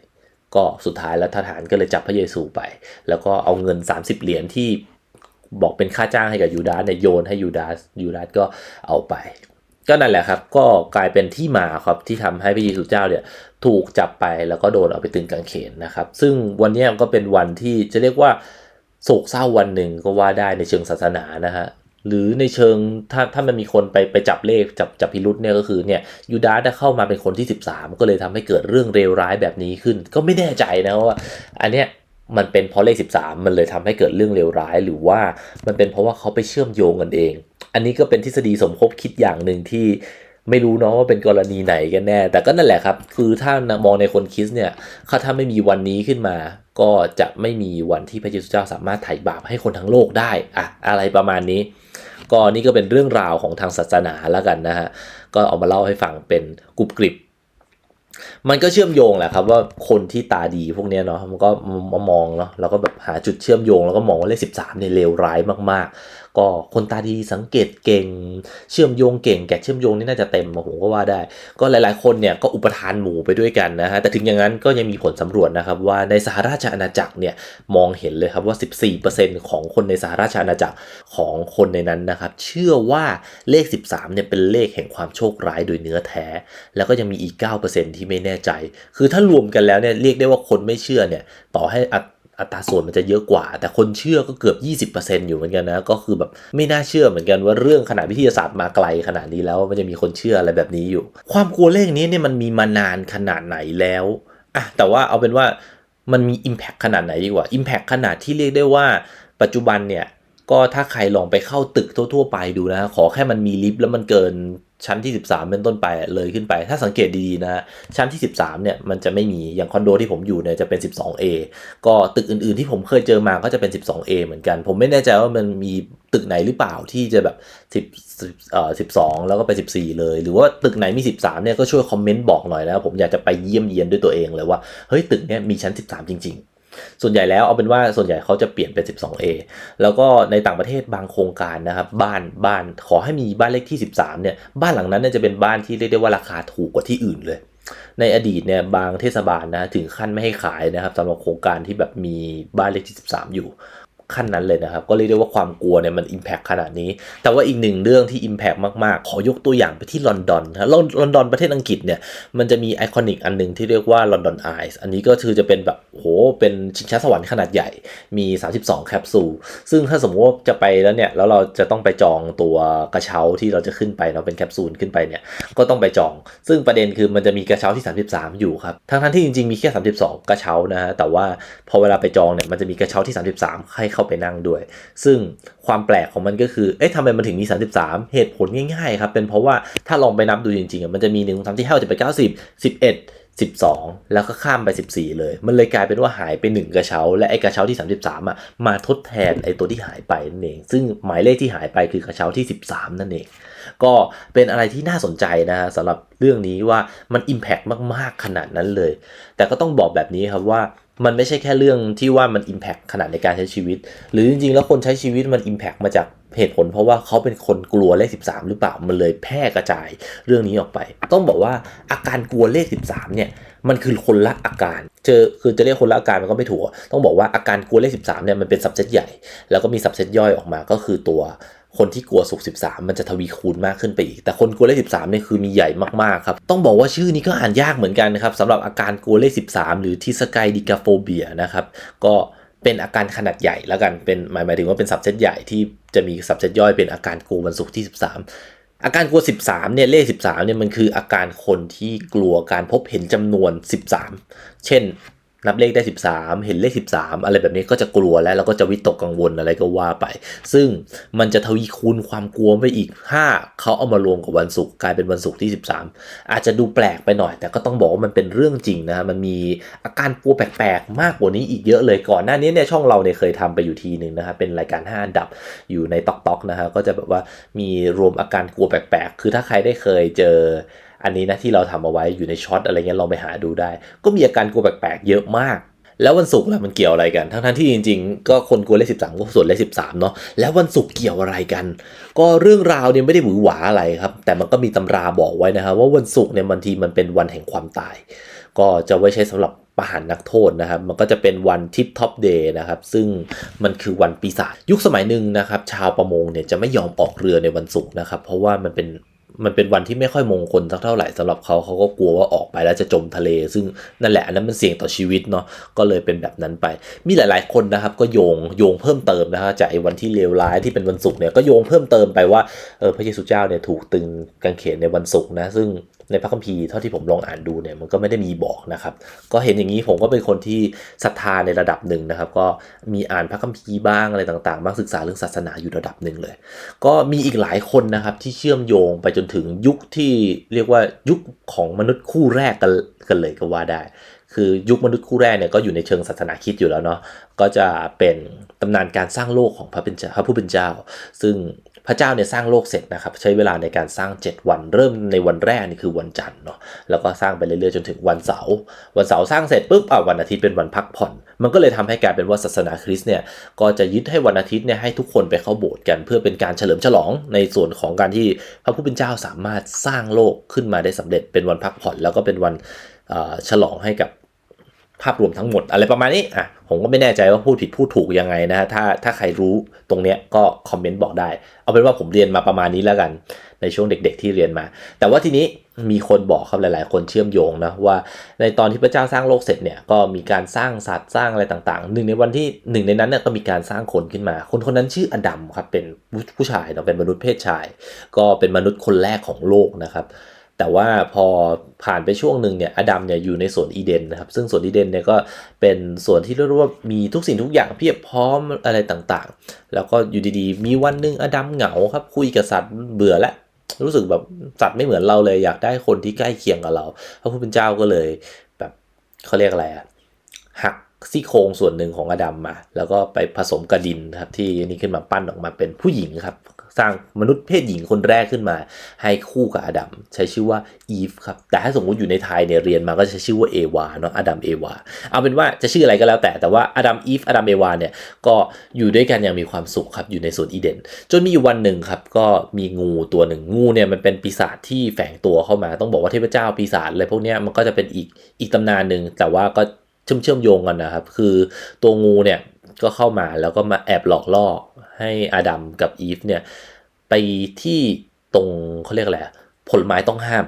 ก็สุดท้ายแล้วทหารก็เลยจับพระเยซูไป แล้วก็เอาเงิน 30 เหรียญที่บอกเป็นค่าจ้างให้กับยูดาสเนี่ยโยนให้ยูดาสยูดาสก็เอาไป ก็นั่นแหละครับ ก็กลายเป็นที่มาครับที่ทำให้พระเยซูเจ้าเนี่ย ถูกจับไปแล้วก็โดนเอาไปตึงกางเขนนะครับ ซึ่งวันนี้ก็เป็นวันที่จะเรียกว่าโศกเศร้าวันหนึ่งก็ว่าได้ในเชิงศาสนานะฮะหรือในเชิงถ้าถ้ามันมีคนไปไปจับเลขจับจับพิรุษเนี่ยก็คือเนี่ยยูดาสได้เข้ามาเป็นคนที่ 13 ก็เลยทำให้เกิดเรื่องเลวร้ายแบบนี้ขึ้น ก็ไม่แน่ใจนะว่าอันเนี้ยมันเป็นเพราะเลข 13 มันเลยทำให้เกิดเรื่องเลวร้าย หรือว่ามันเป็นเพราะว่าเขาไปเชื่อมโยงกันเอง อันนี้ก็เป็นทฤษฎีสมคบคิดอย่างหนึ่งที่ ไม่รู้เนาะว่าเป็นกรณีไหนกันแน่ แต่ก็นั่นแหละครับ คือถ้ามองในคนคิดเนี่ยถ้าไม่มีวันนี้ขึ้นมา ก็จะไม่มีวันที่พระเยซูเจ้าสามารถไถ่บาปให้คนทั้งโลกได้อะอะไรประมาณนี้ ก็นี่ก็เป็นเรื่องราวของทางศาสนาแล้วกันนะฮะ ก็เอามาเล่าให้ฟังเป็นกรุบกริบมันก็เชื่อมโยงแหละครับว่าคนที่ตาดีพวกเนี้ยเนาะมันก็มามองเนาะแล้วก็แบบหาจุดเชื่อมโยง แล้วก็มองว่าเลขสิบสามเนี่ยเลวร้ายมาก ก็คนตาดีสังเกตเก่ง เชื่อมโยงเก่ง แกะเชื่อมโยงนี่น่าจะเต็มผมก็ว่าได้ ก็หลายๆคนเนี่ยก็อุปทานหมู่ไปด้วยกันนะฮะแต่ถึงอย่างนั้นก็ยังมีผลสำรวจนะครับว่าในสหราชอาณาจักรเนี่ยมองเห็นเลยครับว่า 14%ของคนในสหราชอาณาจักรของคนในนั้นนะครับเชื่อว่าเลข 13เนี่ยเป็นเลขแห่งความโชคร้ายโดยเนื้อแท้ แล้วก็ยังมีอีก 9%ที่ไม่แน่ใจ คือถ้ารวมกันแล้วเนี่ยเรียกได้ว่าคนไม่เชื่อเนี่ยต่อให้ อัตราส่วนมันจะเยอะกว่า แต่คนเชื่อก็เกือบ 20%อยู่เหมือนกันนะ ก็คือแบบไม่น่าเชื่อเหมือนกันว่าเรื่องขนาดวิทยาศาสตร์มาไกลขนาดนี้แล้วมันจะมีคนเชื่ออะไรแบบนี้อยู่ ความกลัวเลขนี้เนี่ยมันมีมานานขนาดไหนแล้วอะแต่ว่าเอาเป็นว่ามันมี Impact ขนาดไหนดีกว่า Impact ขนาดที่เรียกได้ว่าปัจจุบันเนี่ยก็ถ้าใครลองไปเข้าตึกทั่ว ๆ ไปดูนะ ขอแค่มันมีลิฟต์แล้วมันเกิน ชั้นที่ 13 เป็นต้นไปเลยขึ้นไป ถ้าสังเกตดีๆนะชั้นที่ 13 เนี่ยมันจะไม่มีอย่างคอนโดที่ผมอยู่เนี่ยจะเป็น 12A ก็ตึกอื่นๆที่ผมเคยเจอมาก็จะเป็น 12A เหมือนกัน ผมไม่แน่ใจว่ามันมีตึกไหนหรือเปล่าที่จะแบบ10เอ่อ12 แล้วก็ไป 14 เลย หรือว่าตึกไหนมี 13 เนี่ยก็ช่วยคอมเมนต์บอกหน่อยนะผมอยากจะไปเยี่ยมเยียนด้วยตัวเองเลยว่าเฮ้ยตึกเนี่ยมีชั้น 13 จริง ๆ ส่วนใหญ่แล้วเอาเป็นว่าส่วนใหญ่เขาจะเปลี่ยนเป็น 12A แล้วก็ในต่างประเทศบางโครงการนะครับบ้านบ้านขอให้มีบ้านเลขที่ 13เนี่ยบ้านหลังนั้นจะเป็นบ้านที่เรียกได้ว่าราคาถูกกว่าที่อื่นเลย ในอดีตเนี่ยบางเทศบาลนะถึงขั้นไม่ให้ขายนะครับสำหรับโครงการที่แบบมีบ้านเลขที่ 13 อยู่ ขั้นนั้นเลยนะครับ ก็เรียกได้ว่าความกลัวเนี่ยมัน Impact ขนาดนี้ แต่ว่าอีกหนึ่งเรื่องที่ Impact มากๆ ขอยกตัวอย่างไปที่ลอนดอนนะลอนดอนประเทศอังกฤษเนี่ยมันจะมีไอคอนิกอันหนึ่งที่เรียกว่าลอนดอนไอส์อันนี้ก็คือจะเป็นแบบโหเป็นชิงช้าสวรรค์ขนาดใหญ่มี 32 แคปซูลซึ่งถ้าสมมติว่าจะไปแล้วเนี่ยแล้วเราจะต้องไปจองตัวกระเช้าที่เราจะขึ้นไปเนาะเป็นแคปซูลขึ้นไปเนี่ยก็ต้องไปจอง ซึ่งประเด็นคือมันจะมีกระเช้าที่ 33 อยู่ครับทั้งๆที่จริงๆมีแค่ 32 กระเช้านะฮะแต่ว่าพอเวลาไปจองเนี่ยมันจะมีกระเช้าที่ 33ให้เข้าไปนั่งด้วย ซึ่งความแปลกของมันก็คือ เอ๊ะทำไมมันถึงมี 33 เหตุผลง่ายๆครับ เป็นเพราะว่าถ้าลองไปนับดูจริงๆ มันจะมี1 2 3ที่5 7 8 9 10 11 12 แล้วก็ข้ามไป 14 เลย มันเลยกลายเป็นว่าหายไป 1 กระเช้า และไอ้กระเช้าที่ 33อะมาทดแทนไอ้ตัวที่หายไปนั่นเอง ซึ่งหมายเลขที่หายไปคือกระเช้าที่ 13 นั่นเอง ก็เป็นอะไรที่น่าสนใจนะฮะสำหรับเรื่องนี้ว่ามัน Impact มากๆขนาดนั้นเลย แต่ก็ต้องบอกแบบนี้ครับว่า มันไม่ใช่แค่เรื่องที่ว่ามัน Impact ขนาดในการใช้ชีวิต หรือจริงๆ แล้วคนใช้ชีวิตมัน Impact มาจากเหตุผล เพราะว่าเขาเป็นคนกลัวเลข 13 หรือเปล่า มันเลยแพร่กระจายเรื่องนี้ออกไป ต้องบอกว่าอาการกลัวเลข 13 เนี่ย มันคือคนละอาการ เจอคือจะเรียกคนละอาการมันก็ไม่ถูก ต้องบอกว่าอาการกลัวเลข 13 เนี่ยมันเป็นสับเซตใหญ่ แล้วก็มีสับเซตย่อยออกมาก็คือตัวคนที่กลัวสุก13 มันจะทวีคูณมากขึ้นไปอีก แต่คนกลัวเลข 13เนี่ยคือมีใหญ่มากๆครับ ต้องบอกว่าชื่อนี้ก็อ่านยากเหมือนกันนะครับสำหรับอาการกลัวเลข 13 หรือทิสกายดิกาโฟเบียนะครับ ก็เป็นอาการขนาดใหญ่แล้วกัน เป็นหมายหมายถึงว่าเป็นสับเซตใหญ่ที่จะมีสับเซตย่อยเป็นอาการกลัววันศุกร์ที่ 13 อาการกลัว 13 เนี่ย เลข 13 เนี่ยมันคืออาการคนที่กลัวการพบเห็นจำนวน 13 เช่น นับเลขได้ 13 เห็นเลข 13 อะไรแบบนี้ก็จะกลัวแล้วแล้วก็จะวิตกกังวลอะไรก็ว่าไป ซึ่งมันจะทวีคูณความกลัวไปอีกถ้าเขาเอามารวมกับวันศุกร์กลายเป็นวันศุกร์ที่ 13 อาจจะดูแปลกไปหน่อย แต่ก็ต้องบอกว่ามันเป็นเรื่องจริงนะมันมีอาการกลัวแปลกๆ มากกว่านี้อีกเยอะเลยก่อนหน้านี้เนี่ยช่องเราเนี่ยเคยทำไปอยู่ทีหนึ่งนะครับเป็นรายการ5อันดับอยู่ในตอกตอกนะฮะก็จะแบบว่ามีรวมอาการกลัวแปลกๆ คือถ้าใครได้เคยเจอ อันนี้นะที่เราทำเอาไว้อยู่ในช็อตอะไรเงี้ยลองไปหาดูได้ ก็มีอาการกลัวแปลกๆเยอะมากแล้ววันศุกร์ล่ะมันเกี่ยวอะไรกัน ทั้งๆที่จริงๆ ก็คนกลัวเลขสิบสามก็ส่วนเลขสิบสามเนาะแล้ววันศุกร์เกี่ยวอะไรกัน ก็เรื่องราวเนี่ยไม่ได้หวือหวาอะไรครับ แต่มันก็มีตำราบอกไว้นะครับว่าวันศุกร์เนี่ยบางทีมันเป็นวันแห่งความตาย ก็จะไว้ใช้สำหรับประหารนักโทษนะครับ มันก็จะเป็นวันทิปท็อปเดย์นะครับ ซึ่งมันคือวันปีศาจยุคสมัยหนึ่งนะครับ ชาวประมงเนี่ยจะไม่ยอมออกเรือในวันศุกร์นะครับ เพราะว่ามันเป็น มันเป็นวันที่ไม่ค่อยมงคลสักเท่าไหร่สำหรับเขาเขาก็กลัวว่าออกไปแล้วจะจมทะเล ซึ่งนั่นแหละอันนั้นมันเสี่ยงต่อชีวิตเนาะก็เลยเป็นแบบนั้นไป มีหลาย ๆ คนนะครับ ก็โยงโยงเพิ่มเติมนะฮะจากไอ้วันที่เลวร้ายที่เป็นวันศุกร์เนี่ยก็โยงเพิ่มเติมไปว่าเออพระเยซูเจ้าเนี่ยถูกตึงกางเขนในวันศุกร์นะซึ่ง ในพระคัมภีร์เท่าที่ผมลองอ่านดูเนี่ยมันก็ไม่ได้มีบอกนะครับ ก็เห็นอย่างนี้ผมก็เป็นคนที่ศรัทธาในระดับหนึ่งนะครับ ก็มีอ่านพระคัมภีร์บ้างอะไรต่างๆ บ้างศึกษาเรื่องศาสนาอยู่ระดับหนึ่งเลย ก็มีอีกหลายคนนะครับที่เชื่อมโยงไปจนถึงยุคที่เรียกว่ายุคของมนุษย์คู่แรกกันกันเลยก็ว่าได้คือยุคมนุษย์คู่แรกเนี่ยก็อยู่ในเชิงศาสนาคิดอยู่แล้วเนาะก็จะเป็นตำนานการสร้างโลกของพระเป็นเจ้าพระผู้เป็นเจ้า ซึ่ง พระเจ้าเนี่ยสร้างโลกเสร็จนะครับใช้เวลาในการสร้าง 7 วันเริ่มในวันแรกนี่คือวันจันทร์เนาะแล้วก็สร้างไปเรื่อยๆจนถึงวันเสาร์วันเสาร์สร้างเสร็จปุ๊บอะวันอาทิตย์เป็นวันพักผ่อน มันก็เลยทำให้กลายเป็นว่าศาสนาคริสต์เนี่ยก็จะยึดให้วันอาทิตย์เนี่ยให้ทุกคนไปเข้าโบสถ์กัน เพื่อเป็นการเฉลิมฉลองในส่วนของการที่พระผู้เป็นเจ้าสามารถสร้างโลกขึ้นมาได้สำเร็จเป็นวันพักผ่อน แล้วก็เป็นวันฉลองให้กับ ภาพรวมทั้งหมดอะไรประมาณนี้อะผมก็ไม่แน่ใจว่าพูดผิดพูดถูกยังไงนะถ้าถ้าใครรู้ตรงเนี้ยก็คอมเมนต์บอกได้ เอาเป็นว่าผมเรียนมาประมาณนี้แล้วกัน ในช่วงเด็ก ๆ ที่เรียนมา แต่ว่าทีนี้มีคนบอกครับหลาย ๆ คนเชื่อมโยงนะว่าในตอนที่พระเจ้าสร้างโลกเสร็จเนี่ยก็มีการสร้างสัตว์สร้างอะไรต่างๆหนึ่งในวันที่หนึ่งในนั้นเนี่ยก็มีการสร้างคนขึ้นมา คนคนนั้นชื่ออดัมครับเป็นผู้ชายเนาะเป็นมนุษย์เพศชาย ก็เป็นมนุษย์คนแรกของโลกนะครับ แต่ว่าพอผ่านไปช่วงหนึ่งเนี่ยอดัมเนี่ยอยู่ในสวนอีเดนนะครับ ซึ่งสวนอีเดนเนี่ยก็เป็นสวนที่เรียกว่ามีทุกสิ่งทุกอย่างเพียบพร้อมอะไรต่างๆ แล้วก็อยู่ดีๆ มีวันหนึ่งอดัมเหงาครับ คุยกับสัตว์เบื่อแล้วรู้สึกแบบสัตว์ไม่เหมือนเราเลยอยากได้คนที่ใกล้เคียงกับเราพระผู้เป็นเจ้าก็เลยแบบเขาเรียกอะไรอะหักซี่โครงส่วนหนึ่งของอดัมมา แล้วก็ไปผสมกระดินครับที่นี่ขึ้นมาปั้นออกมาเป็นผู้หญิงครับ สร้างมนุษย์เพศหญิงคนแรกขึ้นมา ให้คู่กับอดัมใช้ชื่อว่าอีฟครับ แต่ถ้าสมมติอยู่ในไทยเนี่ยเรียนมาก็จะใช้ชื่อว่าเอวาเนาะอดัมเอวาเอาเป็นว่าจะชื่ออะไรก็แล้วแต่แต่ว่าอดัมอีฟอดัมเอวาเนี่ยก็อยู่ด้วยกันอย่างมีความสุขครับอยู่ในสวนอีเดน จนมีอยู่วันหนึ่งครับก็มีงูตัวหนึ่งงูเนี่ยมันเป็นปีศาจที่แฝงตัวเข้ามาต้องบอกว่าเทพเจ้าปีศาจอะไรพวกนี้มันก็จะเป็นอีกอีกตำนานหนึ่งแต่ว่าก็เชื่อมเชื่อมโยงกันนะครับ คือตัวงูเนี่ยก็เข้ามาแล้วก็มาแอบหลอกล่อ ให้อาดัมกับอีฟเนี่ยไปที่ตรงเขาเรียกอะไรผลไม้ต้องห้าม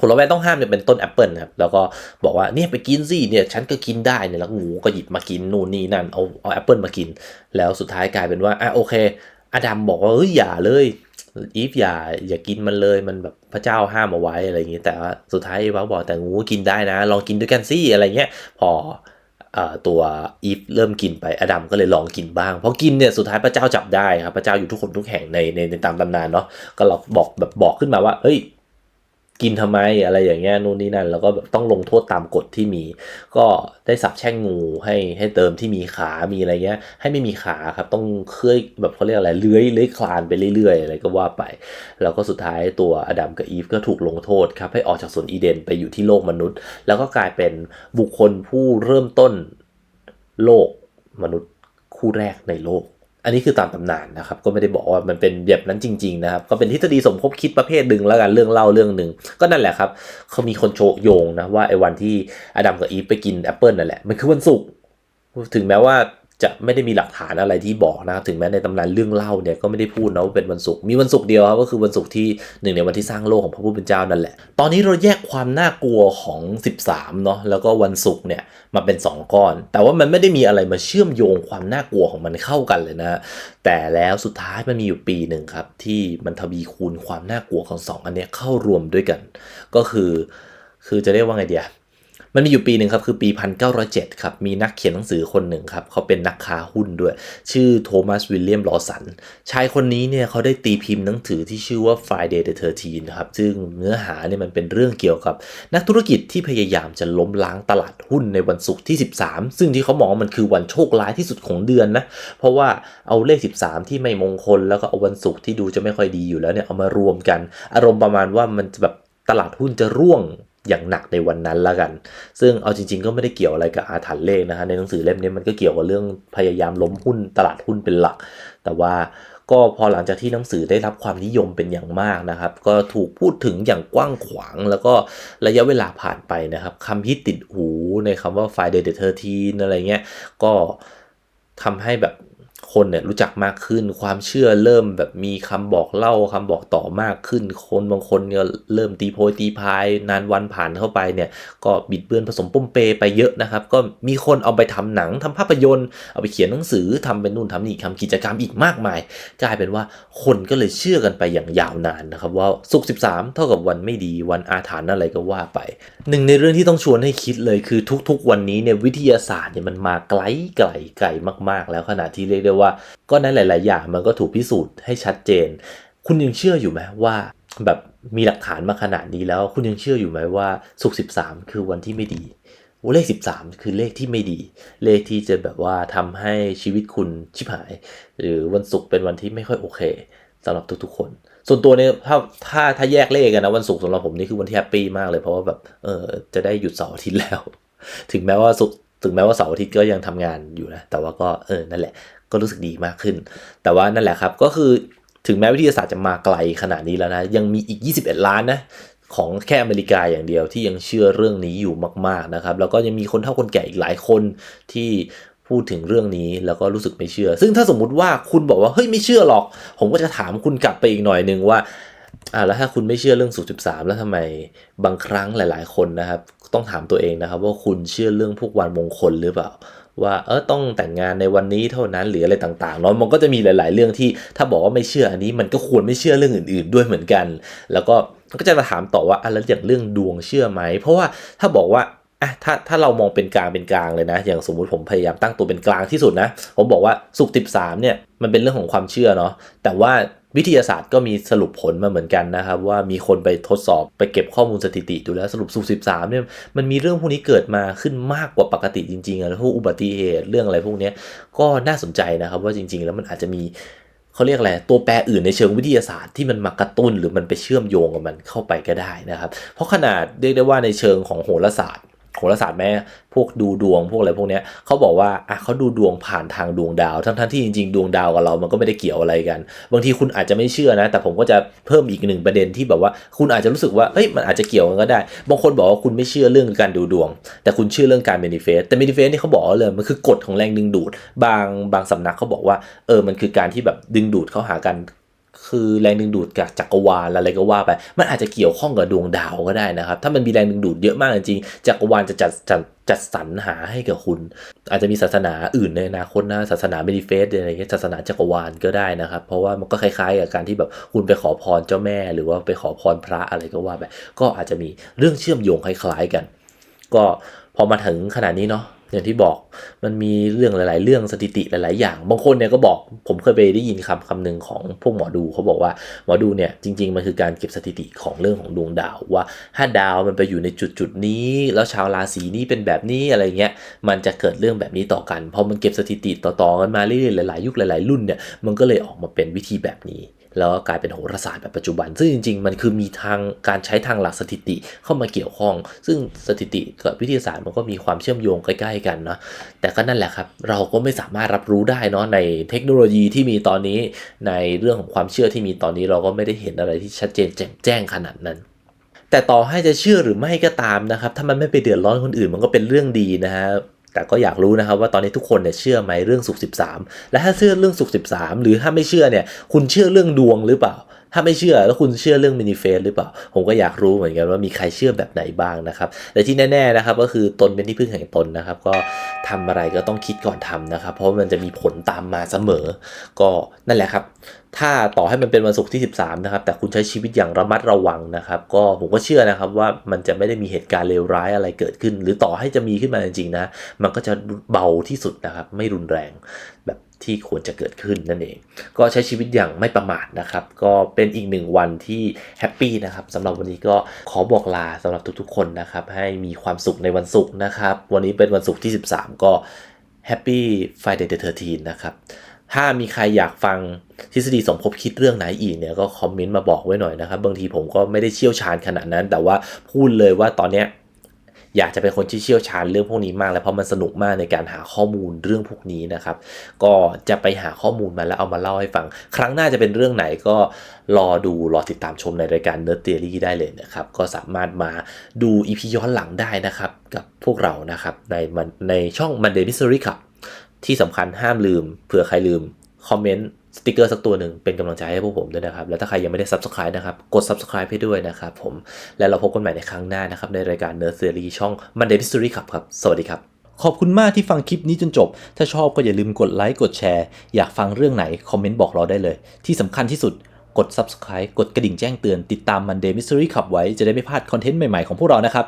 ผลไม้ต้องห้ามเนี่ยเป็นต้นแอปเปิลครับแล้วก็บอกว่าเนี่ยไปกินสิเนี่ยฉันก็กินได้เนี่ยแล้วงูก็หยิบมากินนู่นนี่นั่นเอาเอาแอปเปิลมากิน แล้วสุดท้ายกลายเป็นว่าอะโอเคอดัมบอกว่าเฮ้ยอย่าเลยอีฟอย่าอย่ากินมันเลยมันแบบพระเจ้าห้ามเอาไว้อะไรอย่างงี้แต่ว่าสุดท้ายอีฟบอกแต่งูกินได้นะ ลองกินด้วยกันสิอะไรเงี้ยพอ ตัวอีฟเริ่มกินไปอดัมก็เลยลองกินบ้างพอกินเนี่ยสุดท้ายพระเจ้าจับได้ครับพระเจ้าอยู่ทุกคนทุกแห่งในในในตามตำนานเนาะก็เราบอกแบบบอกขึ้นมาว่าเฮ้ย กินทำไมอะไรอย่างเงี้ยนู่นนี่นั่น แล้วก็ต้องลงโทษตามกฎที่มี ก็ได้สับแช่งงูให้ให้เติมที่มีขา มีอะไรเงี้ย ให้ไม่มีขาครับ ต้องเคลื่อยแบบเขาเรียกอะไรเลื้อยเลื้อยคลานไปเรื่อยๆ อะไรก็ว่าไป แล้วก็สุดท้ายตัวอดัมกับอีฟก็ถูกลงโทษครับ ให้ออกจากสวนอีเดนไปอยู่ที่โลกมนุษย์ แล้วก็กลายเป็นบุคคลผู้เริ่มต้นโลกมนุษย์คู่แรกในโลก อันนี้คือตามตำนานนะครับ ก็ไม่ได้บอกว่ามันเป็นแบบนั้นจริง ๆ นะครับ ก็เป็นทฤษฎีสมคบคิดประเภทหนึ่งแล้วกันเรื่องเล่าเรื่องหนึ่งก็นั่นแหละครับเขามีคนโชโยงนะว่าไอ้วันที่อดัมกับอีฟไปกินแอปเปิลนั่นแหละมันคือวันศุกร์ถึงแม้ว่า จะไม่ได้มีหลักฐานอะไรที่บอกนะถึงแม้ในตำนานเรื่องเล่าเนี่ยก็ไม่ได้พูดนะว่าเป็นวันศุกร์มีวันศุกร์เดียวครับก็คือวันศุกร์ที่หนึ่งในวันที่สร้างโลกของพระผู้เป็นเจ้านั่นแหละ ตอนนี้เราแยกความน่ากลัวของ 13เนาะแล้วก็วันศุกร์เนี่ยมาเป็น 2 ก้อน แต่ว่ามันไม่ได้มีอะไรมาเชื่อมโยงความน่ากลัวของมันเข้ากันเลยนะ แต่แล้วสุดท้ายมันมีอยู่ปีหนึ่งครับที่มันทวีคูณความน่ากลัวของ 2 อันนี้เข้ารวมด้วยกัน ก็คือ คือจะเรียกว่าไงเดีย มันมีอยู่ปีหนึ่งครับคือปี 1907 ครับ มีนักเขียนหนังสือคนหนึ่งครับ เขาเป็นนักค้าหุ้นด้วย ชื่อโทมัสวิลเลียมลอสัน ชายคนนี้เนี่ยเขาได้ตีพิมพ์หนังสือที่ชื่อว่า Friday the 13นะครับ ซึ่งเนื้อหาเนี่ยมันเป็นเรื่องเกี่ยวกับ นักธุรกิจที่พยายามจะล้มล้างตลาดหุ้นในวันศุกร์ที่ 13 ซึ่งที่เขามองมันคือวันโชคร้ายที่สุดของเดือนนะ เพราะว่าเอาเลข 13 ที่ไม่มงคล แล้วก็เอาวันศุกร์ที่ดูจะไม่ค่อยดีอยู่แล้วเนี่ยเอามารวมกัน อารมณ์ประมาณว่ามันแบบตลาดหุ้นจะร่วง อย่างหนักในวันนั้นละกัน ซึ่งเอาจริง ๆ ก็ไม่ได้เกี่ยวอะไรกับอาถรรพ์เลขนะฮะในหนังสือเล่มนี้มันก็เกี่ยวกับเรื่องพยายามล้มหุ้นตลาดหุ้นเป็นหลัก แต่ว่าก็พอหลังจากที่หนังสือได้รับความนิยมเป็นอย่างมากนะครับ ก็ถูกพูดถึงอย่างกว้างขวาง แล้วก็ระยะเวลาผ่านไปนะครับคำที่ติดหูในคำว่า Friday the 13อะไรเงี้ยก็ทำให้แบบ คนเนี่ยรู้จักมากขึ้น ความเชื่อเริ่มแบบมีคำบอกเล่าคำบอกต่อมากขึ้น คนบางคนเนี่ยเริ่มตีโพยตีพายนานวันผ่านเข้าไปเนี่ยก็บิดเบือนผสมปุ้มเปไปเยอะนะครับ ก็มีคนเอาไปทำหนังทำภาพยนตร์ เอาไปเขียนหนังสือทำเป็นนู่นทำนี่ทำกิจกรรมอีกมากมาย กลายเป็นว่าคนก็เลยเชื่อกันไปอย่างยาวนานนะครับ ว่าสุก13 เท่ากับวันไม่ดีวันอาถรรพ์อะไรก็ว่าไป หนึ่งในเรื่องที่ต้องชวนให้คิดเลยคือทุกๆ วันนี้เนี่ยวิทยาศาสตร์เนี่ยมันมาไกลไกลไกลมาก ๆ แล้วขนาดที่เรียกได้ว่าก็นั้นหลาย ๆ อย่างมันก็ถูกพิสูจน์ให้ชัดเจน คุณยังเชื่ออยู่ไหมว่าแบบมีหลักฐานมาขนาดนี้แล้ว คุณยังเชื่ออยู่ไหมว่าสุกร์13คือวันที่ไม่ดีเลข 13 คือเลขที่ไม่ดี เลขที่จะแบบว่าทำให้ชีวิตคุณชิบหาย หรือวันศุกร์เป็นวันที่ไม่ค่อยโอเคสำหรับทุกๆคน ส่วนตัวเนี่ยถ้าถ้าถ้าแยกเลขกันนะวันศุกร์สำหรับผมนี่คือวันที่แฮปปี้มากเลยเพราะว่าแบบเออจะได้หยุดเสาร์อาทิตย์แล้ว ถึงแม้ว่าศุกร์ถึงแม้ว่าเสาร์อาทิตย์ก็ยังทำงานอยู่นะแต่ว่าก็เออนั่นแหละ ก็รู้สึกดีมากขึ้น แต่ว่านั่นแหละครับก็คือถึงแม้วิทยาศาสตร์จะมาไกลขนาดนี้แล้วนะ ยังมีอีก 21 ล้านนะของแค่อเมริกาอย่างเดียวที่ยังเชื่อเรื่องนี้อยู่มาก ๆนะครับ แล้วก็ยังมีคนเฒ่าคนแก่อีกหลายคนที่พูดถึงเรื่องนี้แล้วก็รู้สึกไม่เชื่อ ซึ่งถ้าสมมุติว่าคุณบอกว่าเฮ้ยไม่เชื่อหรอก ผมก็จะถามคุณกลับไปอีกหน่อยนึงว่าอ่าแล้วถ้าคุณไม่เชื่อเรื่องสุข13 แล้วทำไมบางครั้งหลาย ๆ คนนะครับ ต้องถามตัวเองนะครับ ว่าคุณเชื่อเรื่องพวกวันมงคลหรือเปล่า ว่าเออต้องแต่งงานในวันนี้เท่านั้นหรืออะไรต่างๆเนาะมันก็จะมีหลาย ๆ เรื่องที่ถ้าบอกว่าไม่เชื่ออันนี้มันก็ควรไม่เชื่อเรื่องอื่น ๆ ด้วยเหมือนกัน แล้วก็ก็จะมาถามต่อว่าอะแล้วอย่างเรื่องดวงเชื่อไหม เพราะว่าถ้าบอกว่าอะถ้าถ้าเรามองเป็นกลางเป็นกลางเลยนะ อย่างสมมุติผมพยายามตั้งตัวเป็นกลางที่สุดนะ ผมบอกว่าสุกติบสามเนี่ยมันเป็นเรื่องของความเชื่อเนาะแต่ว่า วิทยาศาสตร์ก็มีสรุปผลมาเหมือนกันนะครับ ว่ามีคนไปทดสอบไปเก็บข้อมูลสถิติดูแล้วสรุปสุกสิบสามเนี่ยมันมีเรื่องพวกนี้เกิดมาขึ้นมากกว่าปกติจริงๆแล้วพวกอุบัติเหตุเรื่องอะไรพวกนี้ก็น่าสนใจนะครับว่าจริง ๆ แล้วมันอาจจะมีเขาเรียกอะไรตัวแปรอื่นในเชิงวิทยาศาสตร์ที่มันมากระตุ้นหรือมันไปเชื่อมโยงกับมันเข้าไปก็ได้นะครับ เพราะขนาดเรียกได้ว่าในเชิงของโหราศาสตร์ โหราศาสตร์แม่พวกดูดวงพวกอะไรพวกเนี้ยเขาบอกว่าอะเขาดูดวงผ่านทางดวงดาว ทั้งทั้งที่จริงๆ ดวงดาวกับเรามันก็ไม่ได้เกี่ยวอะไรกัน บางทีคุณอาจจะไม่เชื่อนะ แต่ผมก็จะเพิ่มอีกหนึ่งประเด็นที่แบบว่า คุณอาจจะรู้สึกว่าเอ้ยมันอาจจะเกี่ยวกันก็ได้ บางคนบอกว่าคุณไม่เชื่อเรื่องการดูดวง แต่คุณเชื่อเรื่องการ manifest แต่ manifest นี่เขาบอกเลยมันคือกฎของแรงดึงดูด บางบางสำนักเขาบอกว่าเออมันคือการที่แบบดึงดูดเข้าหากัน คือแรงดึงดูดจากจักรวาลอะไรก็ว่าไป มันอาจจะเกี่ยวข้องกับดวงดาวก็ได้นะครับ ถ้ามันมีแรงดึงดูดเยอะมากจริงๆจักรวาลจะจัดจัดจัดสรรหาให้กับคุณ อาจจะมีศาสนาอื่นในอนาคตนะศาสนาเมดิเฟสอะไรเงี้ยศาสนาจักรวาลก็ได้นะครับ เพราะว่ามันก็คล้ายๆกับการที่แบบคุณไปขอพรเจ้าแม่ หรือว่าไปขอพรพระอะไรก็ว่าไปก็อาจจะมีเรื่องเชื่อมโยงคล้ายๆกัน ก็พอมาถึงขนาดนี้เนาะ อย่างที่บอกมันมีเรื่องหลาย ๆ เรื่องสถิติหลาย ๆ อย่าง บางคนเนี่ยก็บอกผมเคยไปได้ยินคำคำหนึ่งของพวกหมอดูเขาบอกว่าหมอดูเนี่ยจริง ๆ มันคือการเก็บสถิติของเรื่องของดวงดาวว่าถ้าดาวมันไปอยู่ในจุดจุดนี้ แล้วชาวราศีนี้เป็นแบบนี้อะไรเงี้ยมันจะเกิดเรื่องแบบนี้ต่อกันพอมันเก็บสถิติต่อ ๆ กันมาเรื่อย ๆ หลาย ๆ ยุคหลาย ๆ รุ่นเนี่ยมันก็เลยออกมาเป็นวิธีแบบนี้ แล้วก็กลายเป็นโหราศาสตร์แบบปัจจุบัน ซึ่งจริง ๆ มันคือมีทางการใช้ทางหลักสถิติเข้ามาเกี่ยวข้อง ซึ่งสถิติกับวิทยาศาสตร์มันก็มีความเชื่อมโยงใกล้ๆกันเนาะแต่ก็นั่นแหละครับ เราก็ไม่สามารถรับรู้ได้เนาะในเทคโนโลยีที่มีตอนนี้ในเรื่องของความเชื่อที่มีตอนนี้เราก็ไม่ได้เห็นอะไรที่ชัดเจนแจ่มแจ้งขนาดนั้นแต่ต่อให้จะเชื่อหรือไม่ก็ตามนะครับ ถ้ามันไม่ไปเดือดร้อนคนอื่นมันก็เป็นเรื่องดีนะฮะ แต่ก็อยากรู้นะครับว่าตอนนี้ทุกคนเนี่ยเชื่อไหมเรื่องสุข13 และถ้าเชื่อเรื่องสุข13 หรือถ้าไม่เชื่อเนี่ยคุณเชื่อเรื่องดวงหรือเปล่า ถ้าไม่เชื่อแล้วคุณเชื่อเรื่องมินิเฟสหรือเปล่า ผมก็อยากรู้เหมือนกันว่ามีใครเชื่อแบบไหนบ้างนะครับ แต่ที่แน่ๆนะครับก็คือตนเป็นที่พึ่งแห่งตนนะครับ ก็ทำอะไรก็ต้องคิดก่อนทำนะครับ เพราะมันจะมีผลตามมาเสมอ ก็นั่นแหละครับถ้าต่อให้มันเป็นวันศุกร์ที่ 13 นะครับ แต่คุณใช้ชีวิตอย่างระมัดระวังนะครับ ก็ผมก็เชื่อนะครับว่ามันจะไม่ได้มีเหตุการณ์เลวร้ายอะไรเกิดขึ้น หรือต่อให้จะมีขึ้นมาจริงๆนะ มันก็จะเบาที่สุดนะครับ ไม่รุนแรงแบบ ที่ควรจะเกิดขึ้นนั่นเอง ก็ใช้ชีวิตอย่างไม่ประมาทนะครับ ก็เป็นอีกหนึ่งวันที่แฮปปี้นะครับสำหรับวันนี้ก็ขอบอกลาสำหรับทุกๆ คนนะครับ ให้มีความสุขในวันศุกร์นะครับ วันนี้เป็นวันศุกร์ที่ 13 ก็ Happy Friday the 13นะครับถ้ามีใครอยากฟังทฤษฎีสมคบคิดเรื่องไหนอีกเนี่ยก็คอมเมนต์มาบอกไว้หน่อยนะครับ บางทีผมก็ไม่ได้เชี่ยวชาญขนาดนั้น แต่ว่าพูดเลยว่าตอนเนี้ย อยากจะเป็นคนที่เชี่ยวชาญเรื่องพวกนี้มาก แล้วเพราะมันสนุกมากในการหาข้อมูลเรื่องพวกนี้นะครับ ก็จะไปหาข้อมูลมาแล้วเอามาเล่าให้ฟัง ครั้งหน้าจะเป็นเรื่องไหนก็รอดูรอติดตามชมในรายการ Nerd Theory ได้เลยนะครับ ก็สามารถมาดูอีพีย้อนหลังได้นะครับ กับพวกเรานะครับในมันในช่อง Monday Mystery ครับที่สำคัญห้ามลืมเผื่อใครลืมคอมเมนต์ สติกเกอร์สักตัวหนึ่งเป็นกำลังใจให้พวกผมด้วยนะครับ และถ้าใครยังไม่ได้ Subscribe นะครับ กด Subscribe ให้ด้วยนะครับผม และเราพบกันใหม่ในครั้งหน้านะครับ ในรายการ Nerd Theory ช่อง Monday Mystery ครับครับ สวัสดีครับ ขอบคุณมากที่ฟังคลิปนี้จนจบ ถ้าชอบก็อย่าลืมกดไลค์ กดแชร์ อยากฟังเรื่องไหน คอมเมนต์บอกเราได้เลย ที่สำคัญที่สุด กด Subscribe กดกระดิ่งแจ้งเตือน ติดตาม Monday Mystery ขับไว้ จะได้ไม่พลาดคอนเทนต์ใหม่ๆของพวกเรานะครับ